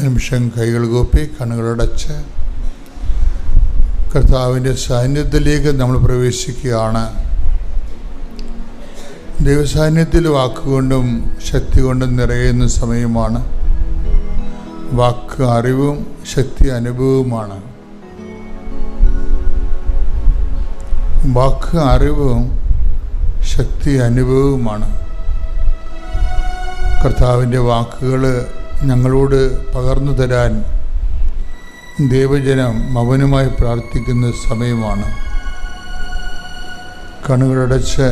നിമിഷം കൈകൾ കൂപ്പി കണ്ണുകളടച്ച് കർത്താവിന്റെ സാന്നിധ്യത്തിലേക്ക് നമ്മൾ പ്രവേശിക്കുകയാണ്. ദൈവസാന്നിധ്യത്തിൽ വാക്കുകൊണ്ടും ശക്തി കൊണ്ടും നിറയുന്ന സമയമാണ്. വാക്ക് അറിവും ശക്തി അനുഭവവുമാണ്. വാക്ക് അറിവും ശക്തി അനുഭവവുമാണ്. കർത്താവിന്റെ വാക്കുകൾ ഞങ്ങളോട് പകർന്നു തരാൻ ദേവജനം മൗനമായി പ്രാർത്ഥിക്കുന്ന സമയമാണ്. കണ്ണുകളടച്ച്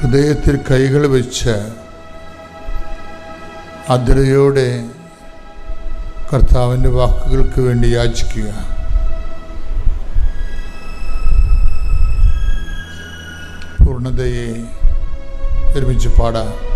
ഹൃദയത്തിൽ കൈകൾ വെച്ച് ആദ്രതയോടെ കർത്താവിന്റെ വാക്കുകൾക്ക് വേണ്ടി യാചിക്കുക. പൂർണതയെ ഒരുമിച്ച് പാടാം.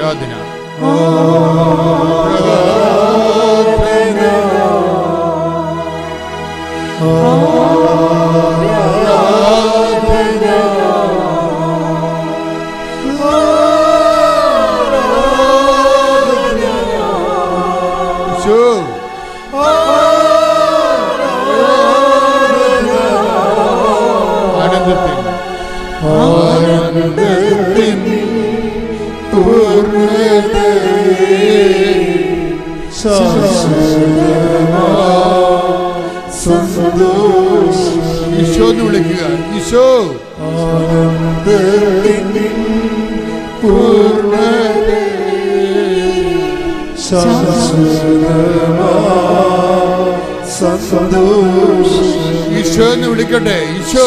Radhana. Radhana. എന്ന് വിളിക്കുക. ഈശോ. ഈശോ എന്ന് വിളിക്കട്ടെ. ഈശോ.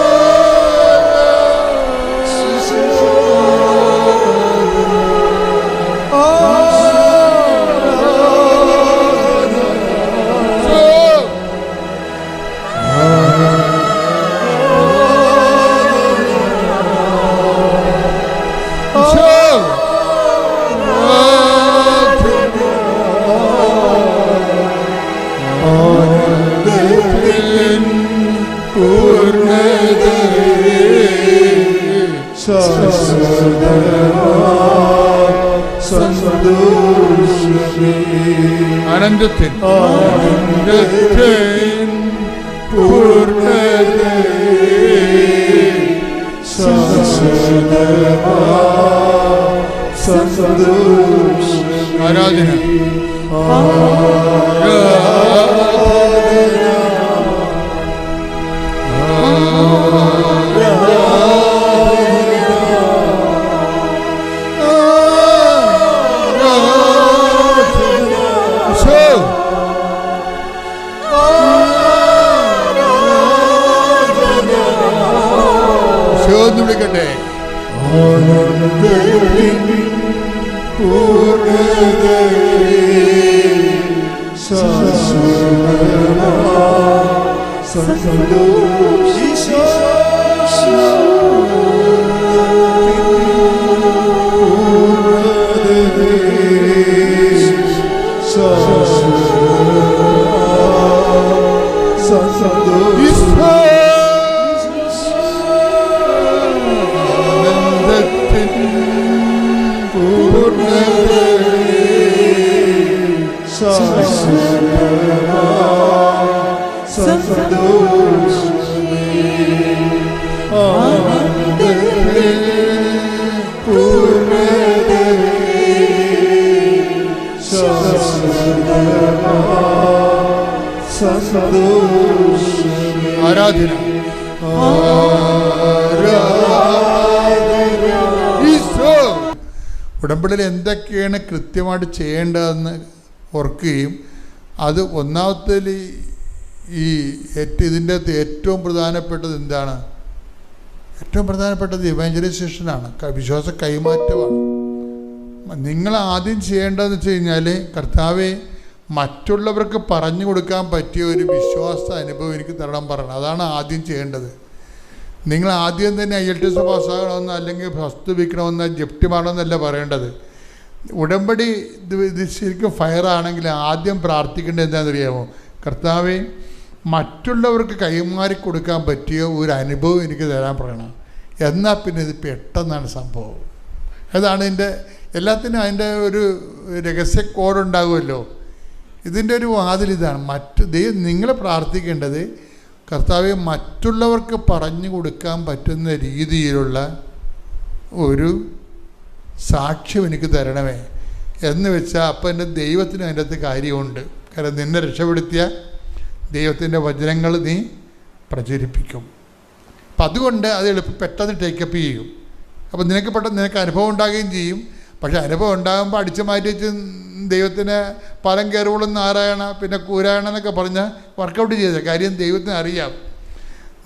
ഈശോ ആനന്ദത്തിൽ ആനന്ദത്തിൽ പൂർണത ആരാധന ആരാധന ഉടമ്പടിയിൽ എന്തൊക്കെയാണ് കൃത്യമായിട്ട് ചെയ്യേണ്ടതെന്ന് ഓർക്കുകയും അത് ഒന്നാമത്തിൽ ഈ ഏറ്റവും ഇതിന്റെ അകത്ത് ഏറ്റവും പ്രധാനപ്പെട്ടത് എന്താണ്? ഏറ്റവും പ്രധാനപ്പെട്ടത് ഇവാഞ്ചലൈസേഷനാണ്. വിശ്വാസ കൈമാറ്റമാണ്. നിങ്ങൾ ആദ്യം ചെയ്യേണ്ടതെന്ന് വെച്ച് കഴിഞ്ഞാൽ കർത്താവെ മറ്റുള്ളവർക്ക് പറഞ്ഞു കൊടുക്കാൻ പറ്റിയ ഒരു വിശ്വാസ അനുഭവം എനിക്ക് തരണം പറയണം. അതാണ് ആദ്യം ചെയ്യേണ്ടത്. നിങ്ങൾ ആദ്യം തന്നെ ഐ എൽ ടി എസ് പാസ്സാകണമെന്നോ അല്ലെങ്കിൽ വസ്തു വിൽക്കണമെന്നോ ജപ്തി മാറണമെന്നല്ല പറയേണ്ടത്. ഉടമ്പടി ഇത് ഇത് ശരിക്കും ഫയറാണെങ്കിൽ ആദ്യം പ്രാർത്ഥിക്കേണ്ടത് എന്താണെന്നറിയാമോ? കർത്താവെ മറ്റുള്ളവർക്ക് കൈമാറി കൊടുക്കാൻ പറ്റിയ ഒരു അനുഭവം എനിക്ക് തരാൻ പറയണം. എന്നാൽ പിന്നെ ഇത് പെട്ടെന്നാണ് സംഭവം. അതാണ് ഇതിന്റെ എല്ലാത്തിനും അതിന്റെ ഒരു രഹസ്യ കോഡ് ഉണ്ടാകുമല്ലോ. ഇതിന്റെ ഒരു വാതിൽ ഇതാണ്. മറ്റ് ദൈവം നിങ്ങൾ പ്രാർത്ഥിക്കേണ്ടത് കർത്താവെ മറ്റുള്ളവർക്ക് പറഞ്ഞു കൊടുക്കാൻ പറ്റുന്ന രീതിയിലുള്ള ഒരു സാക്ഷ്യം എനിക്ക് തരണമേ. എന്ന് വെച്ചാൽ അപ്പം എന്റെ ദൈവത്തിന് അതിന്റെ അകത്ത് കാര്യമുണ്ട്. കാരണം നിന്നെ രക്ഷപ്പെടുത്തിയ ദൈവത്തിന്റെ വചനങ്ങൾ നീ പ്രചരിപ്പിക്കും. അപ്പം അതുകൊണ്ട് അത് എളുപ്പം പെട്ടെന്ന് ടേക്കപ്പ് ചെയ്യും. അപ്പം നിനക്ക് പെട്ടെന്ന് നിനക്ക് അനുഭവം ഉണ്ടാകുകയും ചെയ്യും. പക്ഷെ അനുഭവം ഉണ്ടാകുമ്പോൾ അടിച്ചു മാറ്റി വെച്ച് ദൈവത്തിന് പലം കയറുകളും നാരായണ പിന്നെ കൂരായണ എന്നൊക്കെ പറഞ്ഞ് വർക്കൗട്ട് ചെയ്ത കാര്യം ദൈവത്തിന് അറിയാം.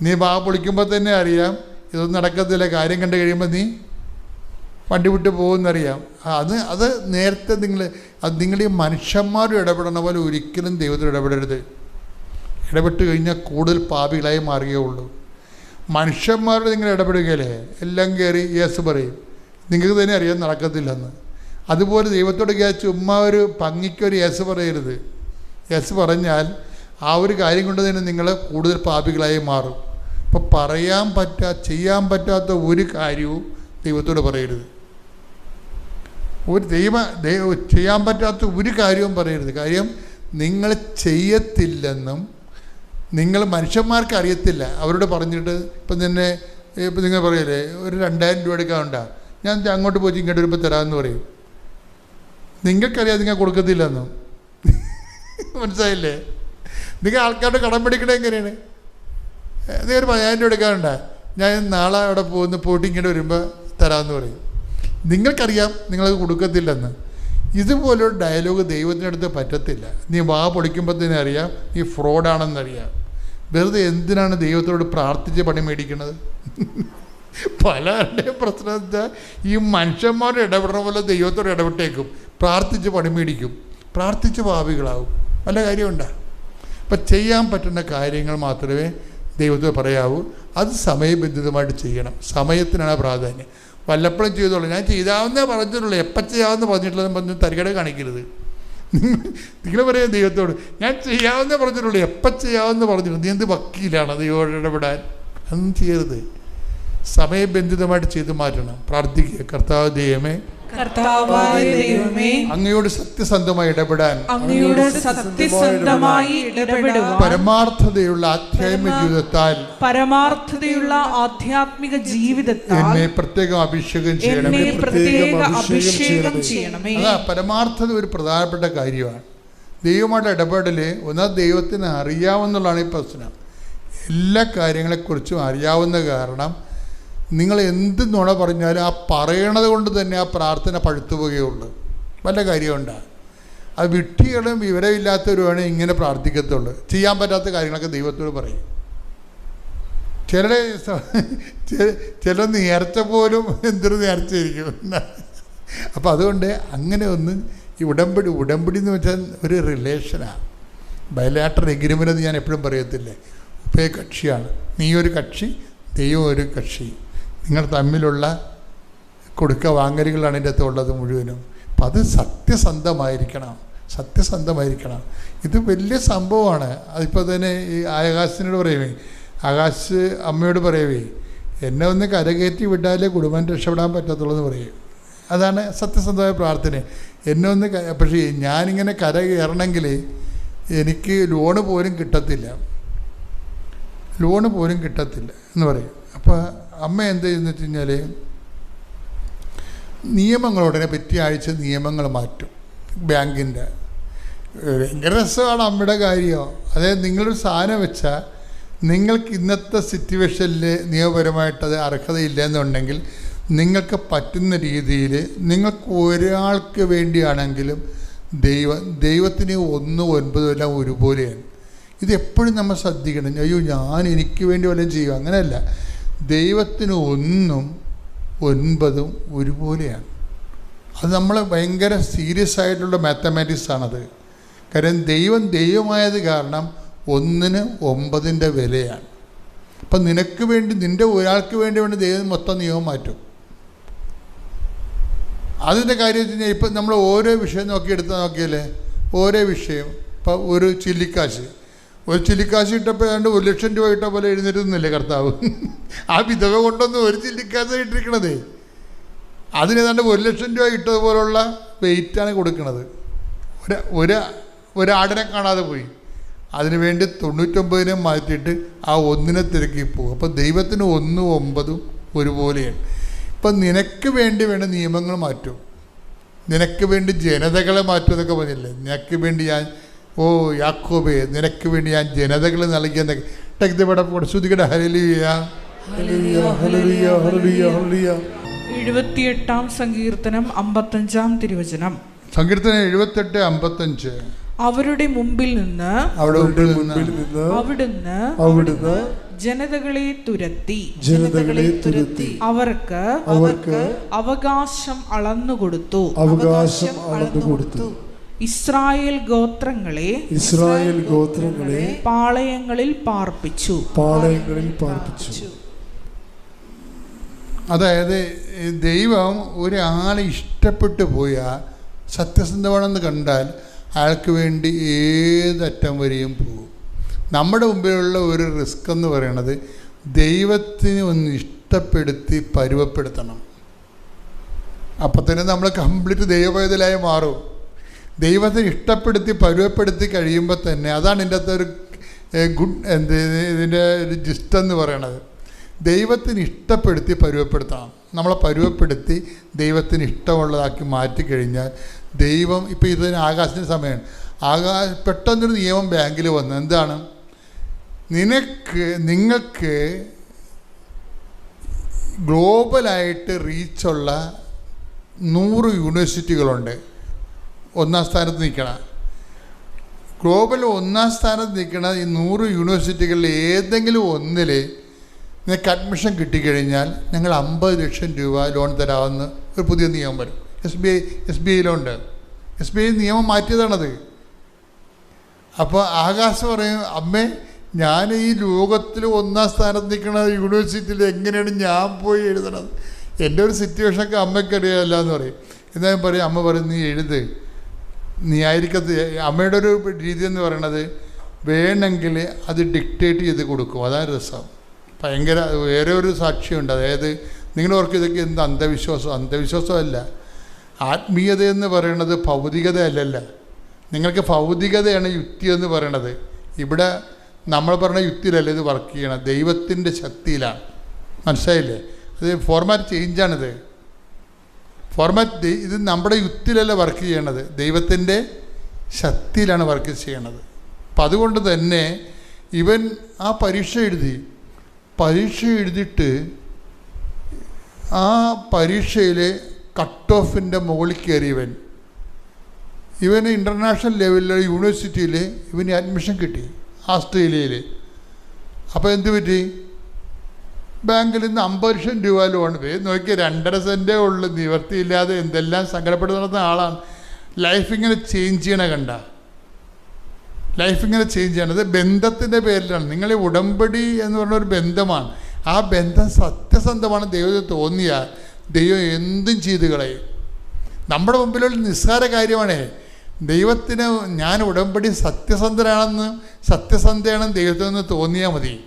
നീ ബാ പൊളിക്കുമ്പോൾ തന്നെ അറിയാം. ഇതൊന്നും നടക്കത്തില്ല. കാര്യം കണ്ടു കഴിയുമ്പോൾ നീ വണ്ടി വിട്ട് പോകുമെന്നറിയാം അത് അത് നേരത്തെ നിങ്ങൾ അത് നിങ്ങൾ ഈ മനുഷ്യന്മാരും ഇടപെടണ പോലെ ഒരിക്കലും ദൈവത്തിൽ ഇടപെടരുത്. ഇടപെട്ട് കഴിഞ്ഞാൽ കൂടുതൽ പാപികളായി മാറുകയുള്ളൂ. മനുഷ്യന്മാരോട് നിങ്ങൾ ഇടപെടുകയല്ലേ? എല്ലാം കയറി യേസ് പറയും. നിങ്ങൾക്ക് തന്നെ അറിയാൻ നടക്കത്തില്ലെന്ന്. അതുപോലെ ദൈവത്തോട് ചുമ്മാ ഒരു ഭംഗിക്കൊരു യേസ് പറയരുത്. യേസ് പറഞ്ഞാൽ ആ ഒരു കാര്യം കൊണ്ട് തന്നെ നിങ്ങൾ കൂടുതൽ പാപികളായി മാറും. അപ്പോൾ പറയാൻ പറ്റാ ചെയ്യാൻ പറ്റാത്ത ഒരു കാര്യവും ദൈവത്തോട് പറയരുത്. ഒരു ദൈവ ദൈവ ചെയ്യാൻ പറ്റാത്ത ഒരു കാര്യവും പറയരുത്. കാര്യം നിങ്ങൾ ചെയ്യത്തില്ലെന്നും നിങ്ങൾ മനുഷ്യന്മാർക്ക് അറിയത്തില്ല. അവരോട് പറഞ്ഞിട്ട് ഇപ്പം തന്നെ ഇപ്പം നിങ്ങൾ പറയല്ലേ ഒരു രണ്ടായിരം രൂപ എടുക്കാനുണ്ടാ ഞാൻ അങ്ങോട്ട് പോയി ഇങ്ങോട്ട് വരുമ്പോൾ തരാമെന്ന് പറയും. നിങ്ങൾക്കറിയാം നിങ്ങൾ കൊടുക്കത്തില്ലെന്നും. മനസ്സിലായില്ലേ? നിങ്ങൾ ആൾക്കാരുടെ കടം പിടിക്കണേ എങ്ങനെയാണ്? നിങ്ങൾ ഒരു പതിനായിരം രൂപ എടുക്കാറുണ്ട്. ഞാൻ നാളെ അവിടെ പോകുന്ന പോയിട്ട് ഇങ്ങോട്ട് വരുമ്പോൾ തരാമെന്ന് പറയും. നിങ്ങൾക്കറിയാം നിങ്ങളത് കൊടുക്കത്തില്ലെന്ന്. ഇതുപോലൊരു ഡയലോഗ് ദൈവത്തിനടുത്ത് പറ്റത്തില്ല. നീ വാ പൊളിക്കുമ്പോൾ തന്നെ അറിയാം നീ ഫ്രോഡാണെന്നറിയാം വെറുതെ എന്തിനാണ് ദൈവത്തോട് പ്രാർത്ഥിച്ച് പണി മേടിക്കുന്നത് പലരുടെയും പ്രശ്നം വെച്ചാൽ ഈ മനുഷ്യന്മാരുടെ ഇടപെടുന്ന പോലെ ദൈവത്തോട് ഇടപെട്ടേക്കും. പ്രാർത്ഥിച്ച് പണി മേടിക്കും. പ്രാർത്ഥിച്ച് ഭാവികളാവും വല്ല കാര്യമുണ്ടാ? അപ്പം ചെയ്യാൻ പറ്റുന്ന കാര്യങ്ങൾ മാത്രമേ ദൈവത്തോട് പറയാവൂ. അത് സമയബന്ധിതമായിട്ട് ചെയ്യണം. സമയത്തിനാണ് പ്രാധാന്യം. വല്ലപ്പോഴും ചെയ്തോളൂ. ഞാൻ ചെയ്താവുന്നേ പറഞ്ഞിട്ടുള്ളൂ. എപ്പം ചെയ്യാവുന്ന പറഞ്ഞിട്ടുള്ളതെന്ന് പറഞ്ഞ് തരികട കാണിക്കരുത്. നിങ്ങൾ പറയാം ദൈവത്തോട് ഞാൻ ചെയ്യാവുന്നേ പറഞ്ഞിട്ടുള്ളൂ. എപ്പം ചെയ്യാവുന്ന പറഞ്ഞിട്ടുള്ളൂ. നീ എന്ത് വക്കീലാണ് ദൈവം ഇടപെടാൻ? അതൊന്നും ചെയ്യരുത്. സമയബന്ധിതമായിട്ട് ചെയ്തു മാറ്റണം. പ്രാർത്ഥിക്കുക. കർത്താവ് ദൈവമേ കർത്താവായ ദൈവമേ അങ്ങയോട് സത്യസന്ധമായി ഇടപെടാൻ അങ്ങയുടെ സത്യസന്ധമായി ഇടപെടുക പരമാർത്ഥതയുള്ള ആധ്യാത്മിക ജീവിതത്താൽ പരമാർത്ഥതയുള്ള ആധ്യാത്മിക ജീവിതത്താൽ എന്നെ പ്രത്യേകം അഭിഷേകം ചെയ്യണമേ. പ്രത്യേക അഭിഷേകം ചെയ്യണമേ. അതാ പരമാർത്ഥത ഒരു പ്രധാനപ്പെട്ട കാര്യമാണ്. ദൈവമായിട്ട് ഇടപെടൽ ഒന്നാം ദൈവത്തിന് അറിയാവുന്നതാണ് ഈ പ്രശ്നം. എല്ലാ കാര്യങ്ങളെക്കുറിച്ചും അറിയാവുന്ന കാരണം നിങ്ങൾ എന്ത് നുണ പറഞ്ഞാലും ആ പറയണത് കൊണ്ട് തന്നെ ആ പ്രാർത്ഥന പഴുത്തു പോവുകയുള്ളൂ വല്ല കാര്യമുണ്ടാ? അത് വിട്ടികളും വിവരമില്ലാത്തവരുമാണ് ഇങ്ങനെ പ്രാർത്ഥിക്കത്തുള്ളൂ. ചെയ്യാൻ പറ്റാത്ത കാര്യങ്ങളൊക്കെ ദൈവത്തോട് പറയും. ചിലരെ ചില നേർച്ച പോലും എന്തൊരു നേർച്ചയായിരിക്കും. അപ്പോൾ അതുകൊണ്ട് അങ്ങനെ ഒന്ന് ഈ ഉടമ്പടി ഉടമ്പടി എന്ന് വെച്ചാൽ ഒരു റിലേഷനാണ് ബയലാട്ടർ എഗ്രിമെന്റ് എന്ന് ഞാൻ എപ്പോഴും പറയത്തില്ലേ? ഉഭയകക്ഷിയാണ്. നീ ഒരു കക്ഷി ദൈവം ഒരു കക്ഷി. നിങ്ങൾ തമ്മിലുള്ള കൊടുക്ക വാങ്ങലുകളാണ് ഇതിന്റെ അകത്ത് ഉള്ളത് മുഴുവനും. അപ്പം അത് സത്യസന്ധമായിരിക്കണം. സത്യസന്ധമായിരിക്കണം. ഇത് വലിയ സംഭവമാണ്. അതിപ്പോൾ തന്നെ ഈ ആകാശിനോട് പറയുവേ ആകാശ് അമ്മയോട് പറയുവേ എന്നെ ഒന്ന് കരകയറ്റി വിട്ടാലേ കുടുംബം രക്ഷപ്പെടാൻ പറ്റത്തുള്ളൂ എന്ന് പറയും. അതാണ് സത്യസന്ധമായ പ്രാർത്ഥന. എന്നെ ഒന്ന് പക്ഷേ ഞാനിങ്ങനെ കര കയറണമെങ്കിൽ എനിക്ക് ലോണ് പോലും കിട്ടത്തില്ല. ലോണ് പോലും കിട്ടത്തില്ല എന്ന് പറയും. അപ്പോൾ അമ്മ എന്ത് ചെയ്യുന്നു വെച്ച് കഴിഞ്ഞാൽ നിയമങ്ങളോടനെ പറ്റിയ ആഴ്ച നിയമങ്ങൾ മാറ്റും. ബാങ്കിന്റെ ഭയങ്കര രസമാണ് അമ്മയുടെ കാര്യം. അതായത് നിങ്ങളൊരു സാധനം വെച്ചാൽ നിങ്ങൾക്ക് ഇന്നത്തെ സിറ്റുവേഷനിൽ അത് അർഹതയില്ല എന്നുണ്ടെങ്കിൽ നിങ്ങൾക്ക് പറ്റുന്ന രീതിയിൽ നിങ്ങൾക്ക് ഒരാൾക്ക് വേണ്ടിയാണെങ്കിലും ദൈവം ദൈവത്തിന് ഒന്ന് ഒൻപതും എല്ലാം ഒരുപോലെയാണ്. ഇത് എപ്പോഴും നമ്മൾ ശ്രദ്ധിക്കണം. അയ്യോ ഞാൻ എനിക്ക് വേണ്ടി വല്ലതും ചെയ്യുക. അങ്ങനെയല്ല. ദൈവത്തിന് ഒന്നും ഒൻപതും ഒരുപോലെയാണ്. അത് നമ്മൾ ഭയങ്കര സീരിയസ് ആയിട്ടുള്ള മാത്തമാറ്റിക്സ് ആണത്. കാര്യം ദൈവം ദൈവമായത് കാരണം ഒന്നിന് ഒമ്പതിന്റെ വിലയാണ്. അപ്പം നിനക്ക് വേണ്ടി നിന്റെ ഒരാൾക്ക് വേണ്ടി വേണ്ടി ദൈവം മൊത്തം നിയമം മാറ്റും. അതിന്റെ കാര്യം വെച്ച് കഴിഞ്ഞാൽ ഇപ്പം നമ്മൾ ഓരോ വിഷയം നോക്കി എടുത്ത് നോക്കിയാലേ ഓരോ വിഷയം ഇപ്പം ഒരു ചില്ലിക്കാശ് ഒരു ചില്ലിക്കാശ് ഇട്ടപ്പോൾ ഏതാണ്ട് ഒരു ലക്ഷം രൂപ ഇട്ട പോലെ എഴുന്നേറ്റുന്നില്ലേ കർത്താവ്? ആ വിധവ കൊണ്ടൊന്നും ഒരു ചില്ലിക്കാശ് ഇട്ടിരിക്കണതേ. അതിനേതാണ്ട് ഒരു ലക്ഷം രൂപ ഇട്ടതുപോലുള്ള വെയിറ്റാണ് കൊടുക്കുന്നത് ഒരു ഒരു ഒരാടിനെ കാണാതെ പോയി. അതിനു വേണ്ടി തൊണ്ണൂറ്റൊമ്പതിനെ മാറ്റിയിട്ട് ആ ഒന്നിനെ തിരക്കി പോകും അപ്പോൾ ദൈവത്തിന് ഒന്നും ഒമ്പതും ഒരുപോലെയാണ്. ഇപ്പം നിനക്ക് വേണ്ടി വേണ്ട നിയമങ്ങൾ മാറ്റും. നിനക്ക് വേണ്ടി ജനതകളെ മാറ്റും എന്നൊക്കെ പറഞ്ഞില്ലേ? നിനക്ക് വേണ്ടി ഞാൻ ഓ യാക്കോബേ നിനക്ക് വേണ്ടി ഞാൻ ജനതകൾ നൽകിയെന്നൊക്കെ ടെക്തപട ശ്രുതികട ഹരലിയ ഹല്ലേലൂയ, ഹല്ലേലൂയ, ഹല്ലേലൂയ, ഹല്ലേലൂയ. എഴുപത്തിയെട്ടാം സങ്കീർത്തനം അമ്പത്തഞ്ചാം തിരുവചനം. സങ്കീർത്തനം എഴുപത്തെട്ട് അമ്പത്തഞ്ച്. അവരുടെ മുമ്പിൽ നിന്ന് അവിടെ മുൻപിൽ നിന്ന്. നിന്ന് അവിടുന്ന് അവിടുന്ന് ജനതകളെ തുരത്തി. ജനതകളെ തുരത്തി. അവർക്ക് അവർക്ക് അവകാശം അളന്നു കൊടുത്തു അവകാശം അളന്നു കൊടുത്തു ഇസ്രായേൽ ഗോത്രങ്ങളെ ഇസ്രായേൽ ഗോത്രങ്ങളെ പാളയങ്ങളിൽ പാർപ്പിച്ചു. പാളയങ്ങളിൽ പാർപ്പിച്ചു. അതായത് ദൈവം ഒരാളെ ഇഷ്ടപ്പെട്ടു പോയാൽ സത്യസന്ധമാണെന്ന് കണ്ടാൽ അയാൾക്ക് വേണ്ടി ഏതറ്റം വരെയും പോകും. നമ്മുടെ മുമ്പിലുള്ള ഒരു റിസ്ക് എന്ന് പറയണത് ദൈവത്തിന് ഒന്ന് ഇഷ്ടപ്പെടുത്തി പരുവപ്പെടുത്തണം. അപ്പം തന്നെ നമ്മൾ കംപ്ലീറ്റ് ദൈവവേദലായി മാറും. ദൈവത്തെ ഇഷ്ടപ്പെടുത്തി പരുവപ്പെടുത്തി കഴിയുമ്പോൾ തന്നെ അതാണ് ഇതിന്റെ അകത്ത് ഒരു ഗുഡ് എന്ത് ഇതിന്റെ ഒരു ജിസ്റ്റ് എന്ന് പറയണത്. ദൈവത്തിന് ഇഷ്ടപ്പെടുത്തി പരുവപ്പെടുത്തണം. നമ്മളെ പരുവപ്പെടുത്തി ദൈവത്തിന് ഇഷ്ടമുള്ളതാക്കി മാറ്റിക്കഴിഞ്ഞാൽ ദൈവം ഇപ്പോൾ ഇതിന് ആകാശത്തിന്റെ സമയമാണ്. ആകാ പെട്ടെന്നൊരു നിയമം ബാങ്കിൽ വന്നു. എന്താണ്? നിനക്ക് നിങ്ങൾക്ക് ഗ്ലോബലായിട്ട് റീച്ചുള്ള നൂറ് യൂണിവേഴ്സിറ്റികളുണ്ട്. ഒന്നാം സ്ഥാനത്ത് നിൽക്കണം. ഗ്ലോബൽ ഒന്നാം സ്ഥാനത്ത് നിൽക്കുന്ന ഈ നൂറ് യൂണിവേഴ്സിറ്റികളിൽ ഏതെങ്കിലും ഒന്നിൽ നിങ്ങൾക്ക് അഡ്മിഷൻ കിട്ടിക്കഴിഞ്ഞാൽ ഞങ്ങൾ അമ്പത് ലക്ഷം രൂപ ലോൺ തരാമെന്ന് ഒരു പുതിയ നിയമം വരും. S B I S B ഐയിലുണ്ട് S B I നിയമം മാറ്റിയതാണത്. അപ്പോൾ ആകാശ് പറയും അമ്മേ ഞാൻ ഈ ലോകത്തിൽ ഒന്നാം സ്ഥാനത്ത് നിൽക്കുന്ന യൂണിവേഴ്സിറ്റിയിൽ എങ്ങനെയാണ് ഞാൻ പോയി എഴുതണത്? എന്റെ ഒരു സിറ്റുവേഷനൊക്കെ അമ്മയ്ക്കറിയാമല്ല എന്ന് പറയും. എന്നാൽ പറയും അമ്മ പറയും നീ എഴുത്. നീ ആയിരിക്കത്ത് അമ്മയുടെ ഒരു രീതി എന്ന് പറയണത് വേണമെങ്കിൽ അത് ഡിക്റ്റേറ്റ് ചെയ്ത് കൊടുക്കും. അതാണ് രസം. ഭയങ്കര വേറെ ഒരു സാക്ഷിയുണ്ട്. അതായത് നിങ്ങൾ ഓർക്ക് ഇതൊക്കെ എന്ത് അന്ധവിശ്വാസം? അന്ധവിശ്വാസമല്ല ആത്മീയത എന്ന് പറയുന്നത് ഭൗതികത അല്ലല്ല. നിങ്ങൾക്ക് ഭൗതികതയാണ് യുക്തി എന്ന് പറയണത്. ഇവിടെ നമ്മൾ പറഞ്ഞ യുക്തിയിലല്ല ഇത് വർക്ക് ചെയ്യണം ദൈവത്തിന്റെ ശക്തിയിലാണ്. മനസ്സിലായില്ലേ? അത് ഫോർമാറ്റ് ചേഞ്ചാണിത് ഫോർമാറ്റ് ഇത് നമ്മുടെ യുക്തിയിലല്ല വർക്ക് ചെയ്യണത്. ദൈവത്തിന്റെ ശക്തിയിലാണ് വർക്ക് ചെയ്യണത്. അപ്പം അതുകൊണ്ട് തന്നെ ഇവൻ ആ പരീക്ഷ എഴുതി പരീക്ഷ എഴുതിയിട്ട് ആ പരീക്ഷയിൽ കട്ട് ഓഫിന്റെ മുകളിൽ കയറിയവൻ ഇവന് ഇന്റർനാഷണൽ ലെവലിലെ യൂണിവേഴ്സിറ്റിയിൽ ഇവന് അഡ്മിഷൻ കിട്ടി ആസ്ട്രേലിയയിൽ അപ്പോൾ എന്ത് പറ്റി? ബാങ്കിൽ നിന്ന് അമ്പത് ലക്ഷം രൂപ ലോൺ പേ നോക്കി രണ്ടര സെന്റേ ഉള്ളു. നിവർത്തിയില്ലാതെ എന്തെല്ലാം സങ്കടപ്പെട്ട് നടന്ന ആളാണ്. ലൈഫ് ഇങ്ങനെ ചേഞ്ച് ചെയ്യണ കണ്ട. ലൈഫ് ഇങ്ങനെ ചേഞ്ച് ചെയ്യണത് ബന്ധത്തിന്റെ പേരിലാണ്. നിങ്ങൾ ഈ ഉടമ്പടി എന്ന് പറഞ്ഞ ഒരു ബന്ധമാണ്. ആ ബന്ധം സത്യസന്ധമാണ്. ദൈവത്തെ തോന്നിയാൽ ദൈവം എന്തും ചെയ്ത് കളയും. നമ്മുടെ മുമ്പിലുള്ള നിസ്സാര കാര്യമാണേ. ദൈവത്തിന് ഞാൻ ഉടമ്പടി സത്യസന്ധനാണെന്ന് സത്യസന്ധയാണെന്ന് ദൈവത്തിൽ നിന്ന് തോന്നിയാൽ മതി.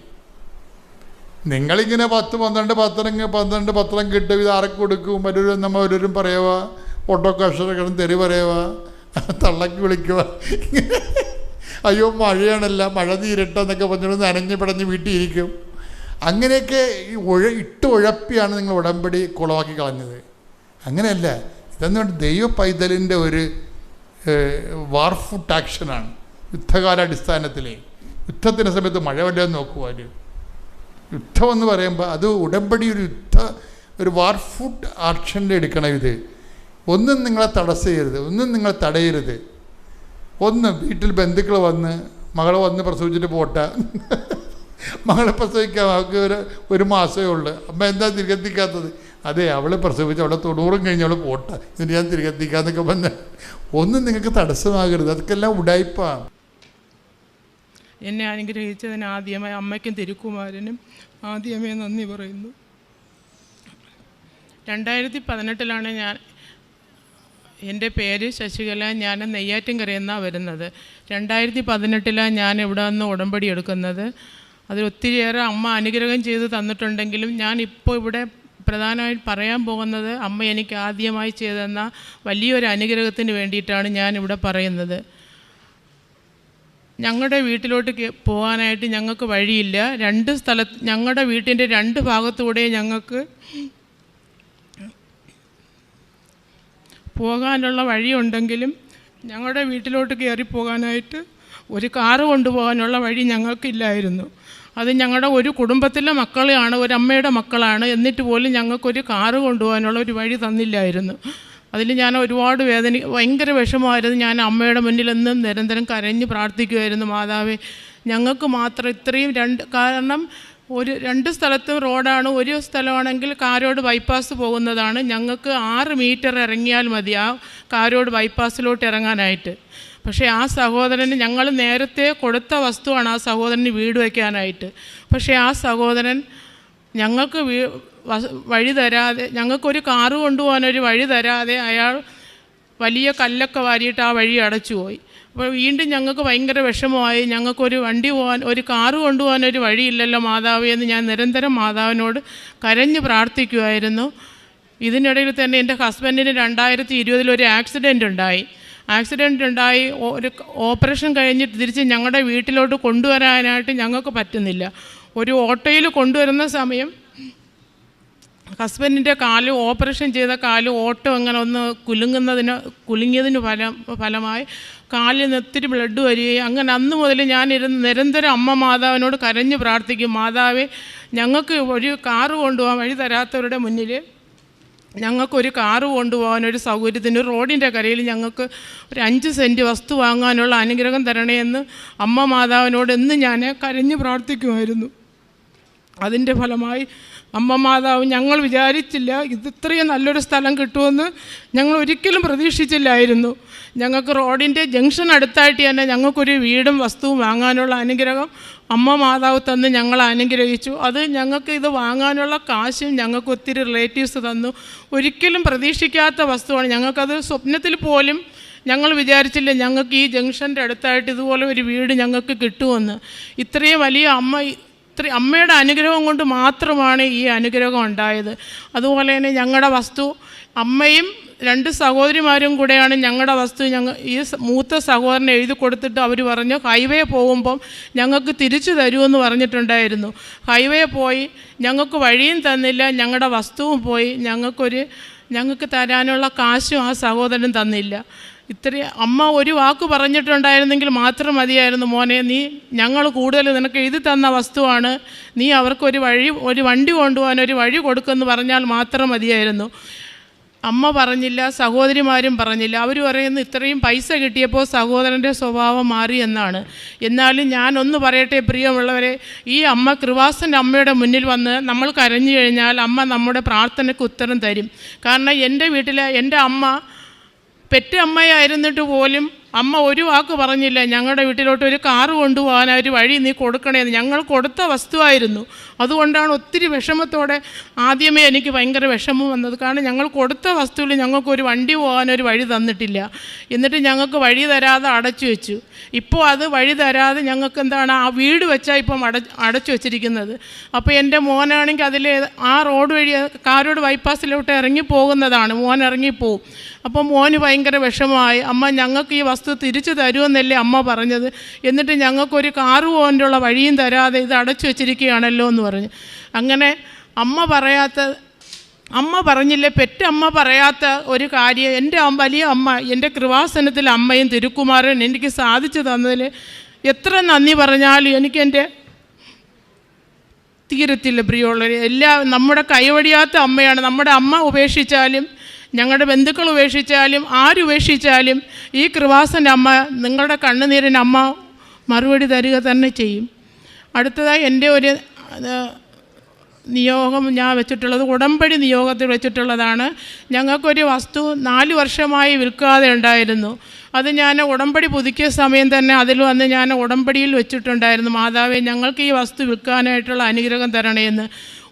നിങ്ങളിങ്ങനെ പത്ത് പന്ത്രണ്ട് പത്രം പന്ത്രണ്ട് പത്രം കിട്ടും ഇത് ആർക്ക് കൊടുക്കും? മറ്റൊരു നമ്മൾ ഓരോരും പറയുക ഓട്ടോക്ക് അക്ഷരങ്ങളും തെറി പറയുക തള്ളക്ക് വിളിക്കുക അയ്യോ മഴയാണല്ല മഴ തീരട്ടെന്നൊക്കെ പറഞ്ഞുകൊണ്ട് നനഞ്ഞ് പിടഞ്ഞ് വീട്ടിൽ ഇരിക്കും. അങ്ങനെയൊക്കെ ഈ ഉഴ ഇട്ട് ഉഴപ്പിയാണ് നിങ്ങൾ ഉടമ്പടി കുളമാക്കി കളഞ്ഞത്. അങ്ങനെയല്ല ഇതെന്ന് ദൈവ പൈതലിന്റെ ഒരു വാർഫുട്ട് ആക്ഷനാണ് യുദ്ധകാലാടിസ്ഥാനത്തിൽ യുദ്ധത്തിന്റെ സമയത്ത് മഴ വല്ലതും നോക്കുവാൻ യുദ്ധം എന്ന് പറയുമ്പോൾ അത് ഉടമ്പടി ഒരു യുദ്ധ ഒരു വാർഫുഡ് ആക്ഷനിൽ എടുക്കണം ഇത്. ഒന്നും നിങ്ങളെ തടസ്സം ചെയ്യരുത്. ഒന്നും നിങ്ങളെ തടയരുത്. ഒന്ന് വീട്ടിൽ ബന്ധുക്കൾ വന്ന് മകളെ വന്ന് പ്രസവിച്ചിട്ട് പോട്ടെ. മകളെ പ്രസവിക്കാൻ അവൾക്ക് ഒരു ഒരു മാസമേ ഉള്ളൂ. അമ്മ എന്താ തിരികെത്തിക്കാത്തത്? അതെ അവൾ പ്രസവിച്ച് അവളെ തൊണ്ണൂറും കഴിഞ്ഞ് അവൾ പോട്ടെ. എന്നിട്ട് ഞാൻ തിരികെത്തിക്കാന്നൊക്കെ പറഞ്ഞാൽ ഒന്നും നിങ്ങൾക്ക് തടസ്സമാകരുത്. അതൊക്കെല്ലാം ഉടായ്പാണ്. എന്നെ അനുഗ്രഹിച്ചതിന് ആദ്യമായി അമ്മയ്ക്കും തിരുക്കുമാരനും ആദ്യമേ നന്ദി പറയുന്നു. രണ്ടായിരത്തി പതിനെട്ടിലാണ് ഞാൻ എന്റെ പേര് ശശികല ഞാൻ നെയ്യാറ്റിൻകരയിൽ എന്നാണ് വരുന്നത്. രണ്ടായിരത്തി പതിനെട്ടിലാണ് ഞാൻ ഇവിടെ നിന്ന് ഉടമ്പടി എടുക്കുന്നത്. അതിൽ ഒത്തിരിയേറെ അമ്മ അനുഗ്രഹം ചെയ്ത് തന്നിട്ടുണ്ടെങ്കിലും ഞാൻ ഇപ്പോൾ ഇവിടെ പ്രധാനമായിട്ട് പറയാൻ പോകുന്നത് അമ്മ എനിക്ക് ആദ്യമായി ചെയ്തെന്ന വലിയൊരു അനുഗ്രഹത്തിന് വേണ്ടിയിട്ടാണ് ഞാൻ ഇവിടെ പറയുന്നത്. ഞങ്ങളുടെ വീട്ടിലോട്ട് പോകാനായിട്ട് ഞങ്ങൾക്ക് വഴിയില്ല. രണ്ട് സ്ഥലത്ത് ഞങ്ങളുടെ വീട്ടിന്റെ രണ്ട് ഭാഗത്തൂടെ ഞങ്ങൾക്ക് പോകാനുള്ള വഴിയുണ്ടെങ്കിലും ഞങ്ങളുടെ വീട്ടിലോട്ട് കയറി പോകാനായിട്ട് ഒരു കാറ് കൊണ്ടുപോകാനുള്ള വഴി ഞങ്ങൾക്കില്ലായിരുന്നു. അത് ഞങ്ങളുടെ ഒരു കുടുംബത്തിലെ മക്കളെയാണ് ഒരു അമ്മയുടെ മക്കളാണ്. എന്നിട്ട് പോലും ഞങ്ങൾക്കൊരു കാറ് കൊണ്ടുപോകാനുള്ള ഒരു വഴി തന്നില്ലായിരുന്നു. അതിൽ ഞാൻ ഒരുപാട് വേദന ഭയങ്കര വിഷമമായിരുന്നു. ഞാൻ അമ്മയുടെ മുന്നിൽ എന്നും നിരന്തരം കരഞ്ഞ് പ്രാർത്ഥിക്കുമായിരുന്നു മാതാവേ ഞങ്ങൾക്ക് മാത്രം ഇത്രയും രണ്ട് കാരണം ഒരു രണ്ട് സ്ഥലത്തും റോഡാണ് ഒരു സ്ഥലമാണെങ്കിൽ കാരോട് ബൈപ്പാസ് പോകുന്നതാണ്. ഞങ്ങൾക്ക് ആറ് മീറ്റർ ഇറങ്ങിയാൽ മതി ആ കാരോട് ബൈപ്പാസിലോട്ട് ഇറങ്ങാനായിട്ട്. പക്ഷേ ആ സഹോദരന് ഞങ്ങൾ നേരത്തെ കൊടുത്ത വസ്തുവാണ് ആ സഹോദരന് വീട് വയ്ക്കാനായിട്ട്. പക്ഷേ ആ സഹോദരൻ ഞങ്ങൾക്ക് വീ വഴി തരാതെ ഞങ്ങൾക്കൊരു കാറ് കൊണ്ടുപോകാനൊരു വഴി തരാതെ അയാൾ വലിയ കല്ലൊക്കെ വാരിയിട്ട് ആ വഴി അടച്ചുപോയി അപ്പോൾ വീണ്ടും ഞങ്ങൾക്ക് ഭയങ്കര വിഷമമായി. ഞങ്ങൾക്കൊരു വണ്ടി പോകാൻ ഒരു കാറ് കൊണ്ടുപോകാൻ ഒരു വഴിയില്ലല്ലോ മാതാവേ എന്ന് ഞാൻ നിരന്തരം മാതാവിനോട് കരഞ്ഞ് പ്രാർത്ഥിക്കുമായിരുന്നു. ഇതിനിടയിൽ തന്നെ എന്റെ ഹസ്ബൻഡിന് രണ്ടായിരത്തി ഇരുപതിൽ ഒരു ആക്സിഡന്റ് ഉണ്ടായി. ആക്സിഡന്റ് ഉണ്ടായി. ഒരു ഓപ്പറേഷൻ കഴിഞ്ഞിട്ട് തിരിച്ച് ഞങ്ങളുടെ വീട്ടിലോട്ട് കൊണ്ടുവരാനായിട്ട് ഞങ്ങൾക്ക് പറ്റുന്നില്ല. ഒരു ഓട്ടോയിൽ കൊണ്ടുവരുന്ന സമയം ഹസ്ബൻഡിന്റെ കാൽ ഓപ്പറേഷൻ ചെയ്ത കാൽ ഓട്ടോ അങ്ങനെ ഒന്ന് കുലുങ്ങുന്നതിന് കുലുങ്ങിയതിന് ഫലം ഫലമായി കാലിൽ നിന്ന് ഒത്തിരി ബ്ലഡ് വരികയും അങ്ങനെ അന്ന് മുതൽ ഞാനിരുന്ന് നിരന്തരം അമ്മ മാതാവിനോട് കരഞ്ഞ് പ്രാർത്ഥിക്കും. മാതാവേ ഞങ്ങൾക്ക് ഒരു കാറ് കൊണ്ടുപോകാൻ വഴി തരാത്തവരുടെ മുന്നിൽ ഞങ്ങൾക്കൊരു കാറ് കൊണ്ടുപോകാൻ ഒരു സൗകര്യത്തിന് റോഡിന്റെ കരയിൽ ഞങ്ങൾക്ക് ഒരു അഞ്ച് സെന്റ് വസ്തു വാങ്ങാനുള്ള അനുഗ്രഹം തരണേയെന്ന് അമ്മ മാതാവിനോട് എന്ന് ഞാൻ കരഞ്ഞ് പ്രാർത്ഥിക്കുമായിരുന്നു. അതിന്റെ ഫലമായി അമ്മ മാതാവ് ഞങ്ങൾ വിചാരിച്ചില്ല ഇത് ഇത്രയും നല്ലൊരു സ്ഥലം കിട്ടുമെന്ന് ഞങ്ങൾ ഒരിക്കലും പ്രതീക്ഷിച്ചില്ലായിരുന്നു. ഞങ്ങൾക്ക് റോഡിന്റെ ജംഗ്ഷൻ അടുത്തായിട്ട് തന്നെ ഞങ്ങൾക്കൊരു വീടും വസ്തുവും വാങ്ങാനുള്ള അനുഗ്രഹം അമ്മ മാതാവ് തന്ന് ഞങ്ങൾ അനുഗ്രഹിച്ചു. അത് ഞങ്ങൾക്ക് ഇത് വാങ്ങാനുള്ള കാശും ഞങ്ങൾക്ക് ഒത്തിരി റിലേറ്റീവ്സ് തന്നു. ഒരിക്കലും പ്രതീക്ഷിക്കാത്ത വസ്തുവാണ്. ഞങ്ങൾക്കത് സ്വപ്നത്തിൽ പോലും ഞങ്ങൾ വിചാരിച്ചില്ല ഞങ്ങൾക്ക് ഈ ജംഗ്ഷന്റെ അടുത്തായിട്ട് ഇതുപോലെ ഒരു വീട് ഞങ്ങൾക്ക് കിട്ടുമെന്ന്. ഇത്രയും വലിയ അമ്മ ഇത്ര അമ്മയുടെ അനുഗ്രഹം കൊണ്ട് മാത്രമാണ് ഈ അനുഗ്രഹം ഉണ്ടായത്. അതുപോലെ തന്നെ ഞങ്ങളുടെ വസ്തു അമ്മയും രണ്ട് സഹോദരിമാരും കൂടെയാണ് ഞങ്ങളുടെ വസ്തു ഞങ്ങൾ ഈ മൂത്ത സഹോദരനെ എഴുതി കൊടുത്തിട്ട് അവർ പറഞ്ഞു ഹൈവേ പോകുമ്പം ഞങ്ങൾക്ക് തിരിച്ചു തരുമെന്ന് പറഞ്ഞിട്ടുണ്ടായിരുന്നു. ഹൈവേ പോയി ഞങ്ങൾക്ക് വഴിയും തന്നില്ല ഞങ്ങളുടെ വസ്തുവും പോയി ഞങ്ങൾക്കൊരു ഞങ്ങൾക്ക് തരാനുള്ള കാശും ആ സഹോദരൻ തന്നില്ല. ഇത്രയും അമ്മ ഒരു വാക്ക് പറഞ്ഞിട്ടുണ്ടായിരുന്നെങ്കിൽ മാത്രം മതിയായിരുന്നു. മോനെ നീ ഞങ്ങൾ കൂടുതൽ നിനക്ക് എഴുതി തന്ന വസ്തുവാണ്. നീ അവർക്കൊരു വഴി ഒരു വണ്ടി കൊണ്ടുപോകാൻ ഒരു വഴി കൊടുക്കുമെന്ന് പറഞ്ഞാൽ മാത്രം മതിയായിരുന്നു. അമ്മ പറഞ്ഞില്ല സഹോദരിമാരും പറഞ്ഞില്ല. അവർ പറയുന്നു ഇത്രയും പൈസ കിട്ടിയപ്പോൾ സഹോദരന്റെ സ്വഭാവം മാറി എന്നാണ്. എന്നാലും ഞാനൊന്ന് പറയട്ടെ പ്രിയമുള്ളവരെ ഈ അമ്മ കൃവാസന്റെ അമ്മയുടെ മുന്നിൽ വന്ന് നമ്മൾ കരഞ്ഞു കഴിഞ്ഞാൽ അമ്മ നമ്മുടെ പ്രാർത്ഥനയ്ക്ക് ഉത്തരം തരും. കാരണം എന്റെ വീട്ടിലെ എന്റെ അമ്മ പെറ്റ അമ്മയായിരുന്നിട്ട് പോലും അമ്മ ഒരു വാക്ക് പറഞ്ഞില്ല. ഞങ്ങളുടെ വീട്ടിലോട്ട് ഒരു കാറ് കൊണ്ടുപോകാൻ ഒരു വഴി നീ കൊടുക്കണേന്ന്. ഞങ്ങൾ കൊടുത്ത വസ്തുവായിരുന്നു. അതുകൊണ്ടാണ് ഒത്തിരി വിഷമത്തോടെ ആദ്യമേ എനിക്ക് ഭയങ്കര വിഷമം വന്നത്. കാരണം ഞങ്ങൾ കൊടുത്ത വസ്തുവിൽ ഞങ്ങൾക്ക് ഒരു വണ്ടി പോകാൻ ഒരു വഴി തന്നിട്ടില്ല. എന്നിട്ട് ഞങ്ങൾക്ക് വഴി തരാതെ അടച്ചു വെച്ചു. ഇപ്പോൾ അത് വഴി തരാതെ ഞങ്ങൾക്ക് എന്താണ് ആ വീട് വെച്ചാൽ ഇപ്പം അട അടച്ചു വെച്ചിരിക്കുന്നത്. അപ്പോൾ എന്റെ മോനാണെങ്കിൽ അതിൽ ആ റോഡ് വഴി കാരോട് ബൈപ്പാസിലോട്ട് ഇറങ്ങി പോകുന്നതാണ്. മോൻ ഇറങ്ങിപ്പോവും. അപ്പോൾ മോന് ഭയങ്കര വിഷമമായി അമ്മ ഞങ്ങൾക്ക് ഈ വസ്തു തിരിച്ചു തരുമെന്നല്ലേ അമ്മ പറഞ്ഞത്? എന്നിട്ട് ഞങ്ങൾക്കൊരു കാറ് പോകാനുള്ള വഴിയും തരാതെ ഇത് അടച്ചു വെച്ചിരിക്കുകയാണല്ലോ എന്ന് പറഞ്ഞു. അങ്ങനെ അമ്മ പറയാത്ത അമ്മ പറഞ്ഞില്ലേ പെറ്റമ്മ പറയാത്ത ഒരു കാര്യം എന്റെ വലിയ അമ്മ എന്റെ കൃപാസനത്തിൽ അമ്മയും തിരുക്കുമാരൻ എനിക്ക് സാധിച്ചു തന്നതിൽ എത്ര നന്ദി പറഞ്ഞാലും എനിക്കെന്റെ തീരത്തില്ല പ്രിയമുള്ളവർ എല്ലാ നമ്മുടെ കൈവടിയാത്ത അമ്മയാണ്. നമ്മുടെ അമ്മ ഉപേക്ഷിച്ചാലും ഞങ്ങളുടെ ബന്ധുക്കൾ ഉപേക്ഷിച്ചാലും ആരുപേക്ഷിച്ചാലും ഈ കൃപാസന്റെ അമ്മ നിങ്ങളുടെ കണ്ണുനീരിന് അമ്മ മറുപടി തരിക തന്നെ ചെയ്യും. അടുത്തതായി എന്റെ ഒരു നിയോഗം ഞാൻ വെച്ചിട്ടുള്ളത് ഉടമ്പടി നിയോഗത്തിൽ വെച്ചിട്ടുള്ളതാണ്. ഞങ്ങൾക്കൊരു വസ്തു നാല് വർഷമായി വിൽക്കാതെ ഉണ്ടായിരുന്നു. അത് ഞാൻ ഉടമ്പടി പുതുക്കിയ സമയം തന്നെ അതിൽ വന്ന് ഞാൻ ഉടമ്പടിയിൽ വെച്ചിട്ടുണ്ടായിരുന്നു. മാതാവേ ഞങ്ങൾക്ക് ഈ വസ്തു വിൽക്കാനായിട്ടുള്ള അനുഗ്രഹം തരണേ എന്ന്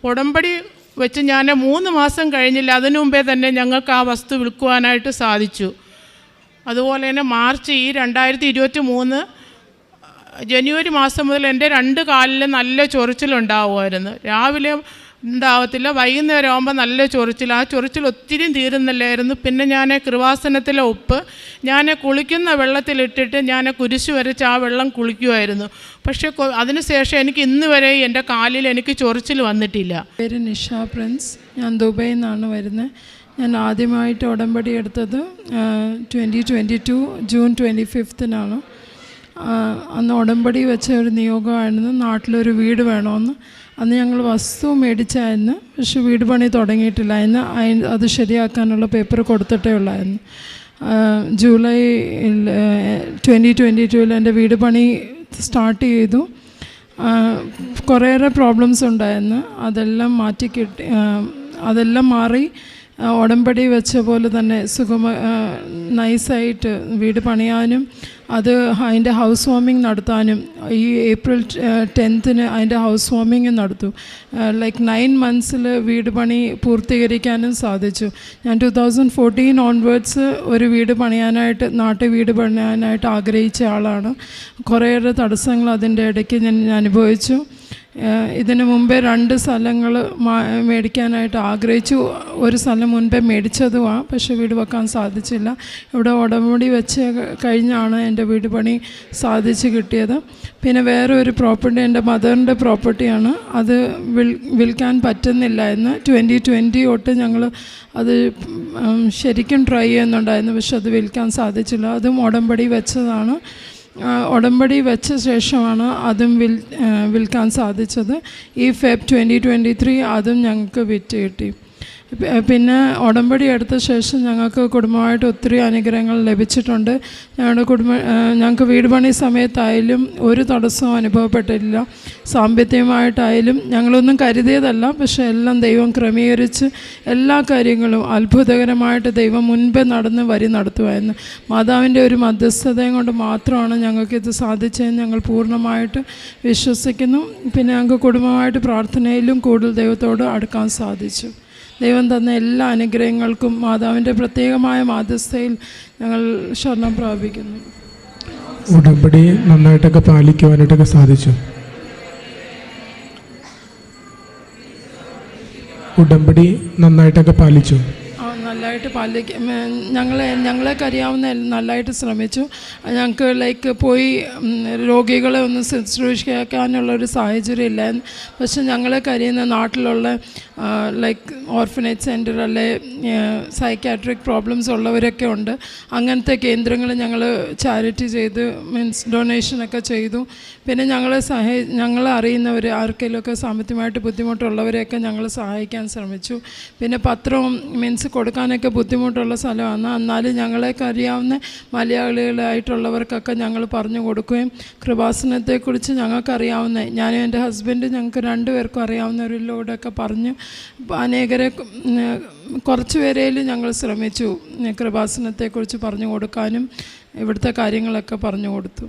ഉടമ്പടി വെച്ച് ഞാൻ മൂന്ന് മാസം കഴിഞ്ഞില്ല. അതിനു മുമ്പേ തന്നെ ഞങ്ങൾക്ക് ആ വസ്തു വിൽക്കുവാനായിട്ട് സാധിച്ചു. അതുപോലെ തന്നെ മാർച്ച് ഈ രണ്ടായിരത്തി ഇരുപത്തി മൂന്ന് ജനുവരി മാസം മുതൽ എന്റെ രണ്ട് കാലിലും നല്ല ചൊറിച്ചിലുണ്ടാവുമായിരുന്നു. രാവിലെ ഉണ്ടാവത്തില്ല വൈകുന്നേരം ആകുമ്പോൾ നല്ല ചൊറിച്ചിൽ. ആ ചൊറിച്ചിൽ ഒത്തിരി തീരുന്നില്ലായിരുന്നു. പിന്നെ ഞാൻ കൃവാസനത്തിലെ ഉപ്പ് ഞാൻ കുളിക്കുന്ന വെള്ളത്തിലിട്ടിട്ട് ഞാൻ കുരിശ് വരച്ച് ആ വെള്ളം കുളിക്കുമായിരുന്നു പക്ഷേ അതിനുശേഷം എനിക്ക് ഇന്ന് വരെ എന്റെ കാലിൽ എനിക്ക് ചൊറിച്ചിൽ വന്നിട്ടില്ല. പേര് നിഷ പ്രിൻസ്. ഞാൻ ദുബൈയിൽ നിന്നാണ് വരുന്നത്. ഞാൻ ആദ്യമായിട്ട് ഉടമ്പടി എടുത്തത് twenty twenty two June twenty ഫിഫ്തിനാണ് അന്ന് ഉടമ്പടി വെച്ച ഒരു നിയോഗമായിരുന്നു. നാട്ടിലൊരു വീട് വേണമെന്ന്. അന്ന് ഞങ്ങൾ വസ്തു മേടിച്ചായിരുന്നു. പക്ഷെ വീട് പണി തുടങ്ങിയിട്ടില്ല. അതിന് അത് ശരിയാക്കാനുള്ള പേപ്പർ കൊടുത്തിട്ടേ ഉള്ളായിരുന്നു. ജൂലൈ ട്വന്റി ട്വന്റി ടുവിൽ എന്റെ വീട് പണി സ്റ്റാർട്ട് ചെയ്തു. കുറേയേറെ പ്രോബ്ലംസ് ഉണ്ടായിരുന്നു. അതെല്ലാം മാറ്റി കിട്ടി അതെല്ലാം മാറി ഉടമ്പടി വെച്ച പോലെ തന്നെ സുഖമ നൈസായിട്ട് വീട് പണിയാനും അത് അതിന്റെ ഹൗസ് വാമിങ് നടത്താനും ഈ ഏപ്രിൽ ടെൻത്തിന് അതിന്റെ ഹൗസ് വാമിങ് നടത്തു. ലൈക്ക് നയൻ മന്ത്സിൽ വീട് പണി പൂർത്തീകരിക്കാനും സാധിച്ചു. ഞാൻ ടു തൗസൻഡ് ഫോർട്ടീൻ ഓൺവേർഡ്സ് ഒരു വീട് പണിയാനായിട്ട് നാട്ടിൽ വീട് പണിയാനായിട്ട് ആഗ്രഹിച്ച ആളാണ്. കുറേയേറെ തടസ്സങ്ങൾ അതിന്റെ ഇടയ്ക്ക് ഞാൻ അനുഭവിച്ചു. ഇതിനു മുമ്പേ രണ്ട് സ്ഥലങ്ങൾ മേടിക്കാനായിട്ട് ആഗ്രഹിച്ചു. ഒരു സ്ഥലം മുൻപേ മേടിച്ചതുമാണ് പക്ഷെ വീട് വെക്കാൻ സാധിച്ചില്ല. ഇവിടെ ഉടമ്പടി വെച്ച് കഴിഞ്ഞാണ് എന്റെ വീട് പണി സാധിച്ച് കിട്ടിയത്. പിന്നെ വേറെ ഒരു പ്രോപ്പർട്ടി എന്റെ മദറിന്റെ പ്രോപ്പർട്ടിയാണ്. അത് വിൽ വിൽക്കാൻ പറ്റുന്നില്ല എന്ന് ട്വന്റി ട്വന്റി തൊട്ട് ഞങ്ങൾ അത് ശരിക്കും ട്രൈ ചെയ്യുന്നുണ്ടായിരുന്നു പക്ഷെ അത് വിൽക്കാൻ സാധിച്ചില്ല. അതും ഉടമ്പടി വെച്ചതാണ്. ഉടമ്പടി വെച്ച ശേഷമാണ് അതും വിൽ വിൽക്കാൻ സാധിച്ചത്. ഈ ഫെബ് ട്വന്റി ട്വന്റി ത്രീ അതും ഞങ്ങൾക്ക് വിറ്റ് കിട്ടി. പിന്നെ ഉടമ്പടി എടുത്ത ശേഷം ഞങ്ങൾക്ക് കുടുംബമായിട്ട് ഒത്തിരി അനുഗ്രഹങ്ങൾ ലഭിച്ചിട്ടുണ്ട്. ഞങ്ങളുടെ കുടുംബ ഞങ്ങൾക്ക് വീട് പണി സമയത്തായാലും ഒരു തടസ്സവും അനുഭവപ്പെട്ടില്ല സാമ്പത്തികമായിട്ടായാലും ഞങ്ങളൊന്നും കരുതിയതല്ല. പക്ഷെ എല്ലാം ദൈവം ക്രമീകരിച്ച് എല്ലാ കാര്യങ്ങളും അത്ഭുതകരമായിട്ട് ദൈവം മുൻപേ നടന്ന് വരി നടത്തുമായിരുന്നു മാതാവിന്റെ ഒരു മധ്യസ്ഥതയും കൊണ്ട് മാത്രമാണ് ഞങ്ങൾക്കിത് സാധിച്ചതെന്ന് ഞങ്ങൾ പൂർണമായിട്ട് വിശ്വസിക്കുന്നു. പിന്നെ ഞങ്ങൾക്ക് കുടുംബമായിട്ട് പ്രാർത്ഥനയിലും കൂടുതൽ ദൈവത്തോട് അടുക്കാൻ സാധിച്ചു. ദൈവം തന്ന എല്ലാ അനുഗ്രഹങ്ങൾക്കും മാതാവിന്റെ പ്രത്യേകമായ മാധ്യസ്ഥയിൽ ഞങ്ങൾ ശരണം പ്രാപിക്കുന്നു. ഉടമ്പടി നന്നായിട്ടൊക്കെ പാലിക്കുവാനായിട്ടൊക്കെ സാധിച്ചു. ഉടമ്പടി നന്നായിട്ടൊക്കെ പാലിച്ചു. നല്ലതായിട്ട് പാലിക്കും ഞങ്ങളെ ഞങ്ങളെയൊക്കെ അറിയാവുന്ന നല്ലതായിട്ട് ശ്രമിച്ചു. ഞങ്ങൾക്ക് ലൈക്ക് പോയി രോഗികളെ ഒന്ന് ശുശ്രൂഷിക്കാനുള്ള ഒരു സാഹചര്യം ഇല്ലായിരുന്നു പക്ഷെ ഞങ്ങളെ അറിയുന്ന നാട്ടിലുള്ള ലൈക്ക് ഓർഫനേജ് സെന്റർ അല്ലെ സൈക്കാട്രിക് പ്രോബ്ലംസ് ഉള്ളവരൊക്കെ ഉണ്ട്. അങ്ങനത്തെ കേന്ദ്രങ്ങൾ ഞങ്ങൾ ചാരിറ്റി ചെയ്ത് മീൻസ് ഡൊണേഷനൊക്കെ ചെയ്തു. പിന്നെ ഞങ്ങളെ സഹായി ഞങ്ങളെ അറിയുന്നവർ ആർക്കെങ്കിലുമൊക്കെ സാമ്പത്തികമായിട്ട് ബുദ്ധിമുട്ടുള്ളവരെയൊക്കെ ഞങ്ങൾ സഹായിക്കാൻ ശ്രമിച്ചു. പിന്നെ പത്രവും മീൻസ് കൊടുക്കാനൊക്കെ ബുദ്ധിമുട്ടുള്ള സ്ഥലമാണ്. എന്നാലും ഞങ്ങളെയൊക്കെ അറിയാവുന്ന മലയാളികളായിട്ടുള്ളവർക്കൊക്കെ ഞങ്ങൾ പറഞ്ഞു കൊടുക്കുകയും കൃപാസനത്തെക്കുറിച്ച് ഞങ്ങൾക്കറിയാവുന്ന ഞാനും എന്റെ ഹസ്ബൻഡ് ഞങ്ങൾക്ക് രണ്ടുപേർക്കും അറിയാവുന്നവരിലൂടെയൊക്കെ പറഞ്ഞു. അനേകരെ കുറച്ച് പേരേലും ഞങ്ങൾ ശ്രമിച്ചു. കൃപാസനത്തെക്കുറിച്ച് പറഞ്ഞു കൊടുക്കാനും ഇവിടുത്തെ കാര്യങ്ങളൊക്കെ പറഞ്ഞു കൊടുത്തു.